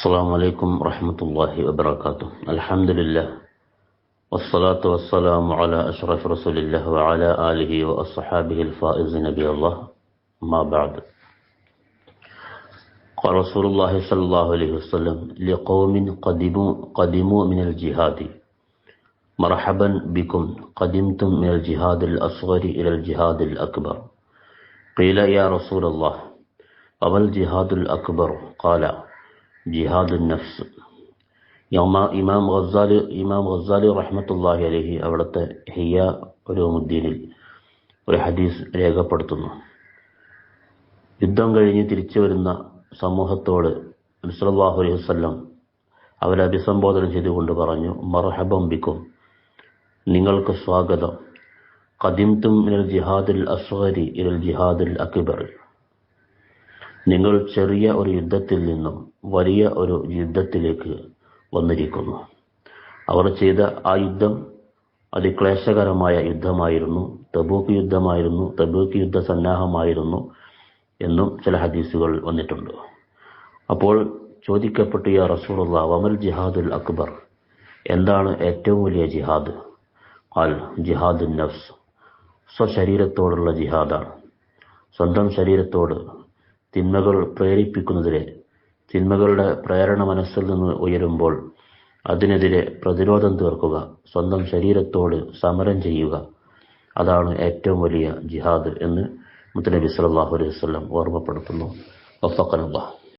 السلام عليكم ورحمة الله وبركاته. الحمد لله والصلاة والسلام على أشرف رسول الله وعلى آله وأصحابه الفائز نبي الله. ما بعد. قال رسول الله صلى الله عليه وسلم لقوم قدموا, قدموا من الجهاد. مرحبا بكم. قدمتم من الجهاد الأصغر إلى الجهاد الأكبر. قيل يا رسول الله وما الجهاد الأكبر؟ قال ജിഹാദ് നഫ്സ്. ഇമാം ഗസാലി ഇമാം ഗസാലി റഹ്മത്തുല്ലാഹി അലഹി അവിടുത്തെ ഹിയ ഉലൂമുദ്ദീനിൽ ഒരു ഹദീസ് രേഖപ്പെടുത്തുന്നു. യുദ്ധം കഴിഞ്ഞ് തിരിച്ചു വരുന്ന സമൂഹത്തോട് നബ്സലാഹു അലൈഹി വസ്ലം അവരെ അഭിസംബോധന ചെയ്തുകൊണ്ട് പറഞ്ഞു മർഹബം ബിക്കും. നിങ്ങൾക്ക് സ്വാഗതം. കദിംതും ഇനൽ ജിഹാദുൽ അസ്വരി ഇനൽ ജിഹാദുൽ അക്ബർ. നിങ്ങൾ ചെറിയ ഒരു യുദ്ധത്തിൽ നിന്നും വലിയ ഒരു യുദ്ധത്തിലേക്ക് വന്നിരിക്കുന്നു. അവർ ചെയ്ത ആ യുദ്ധം അതിക്ലേശകരമായ യുദ്ധമായിരുന്നു. തബൂക്ക് യുദ്ധമായിരുന്നു. തബൂക്ക് യുദ്ധ സന്നാഹമായിരുന്നു എന്നും ചില ഹദീസുകൾ വന്നിട്ടുണ്ട്. അപ്പോൾ ചോദിക്കപ്പെട്ടു യാ റസൂറുള്ള വമൽ ജിഹാദുൽ അക്ബർ? എന്താണ് ഏറ്റവും വലിയ ജിഹാദ്? അൽ ജിഹാദുൽ നഫ്സ്. സ്വശരീരത്തോടുള്ള ജിഹാദാണ്. സ്വന്തം ശരീരത്തോട് തിന്മകൾ പ്രേരിപ്പിക്കുന്നതിനെ തിന്മകളുടെ പ്രേരണ മനസ്സിൽ നിന്ന് ഉയരുമ്പോൾ അതിനെതിരെ പ്രതിരോധം തീർക്കുക സ്വന്തം ശരീരത്തോട് സമരം ചെയ്യുക. അതാണ് ഏറ്റവും വലിയ ജിഹാദ് എന്ന് മുത്തനബി സല്ലാഹു അലൈഹി വസ്ലം ഓർമ്മപ്പെടുത്തുന്നു. വഫക്കനുള്ള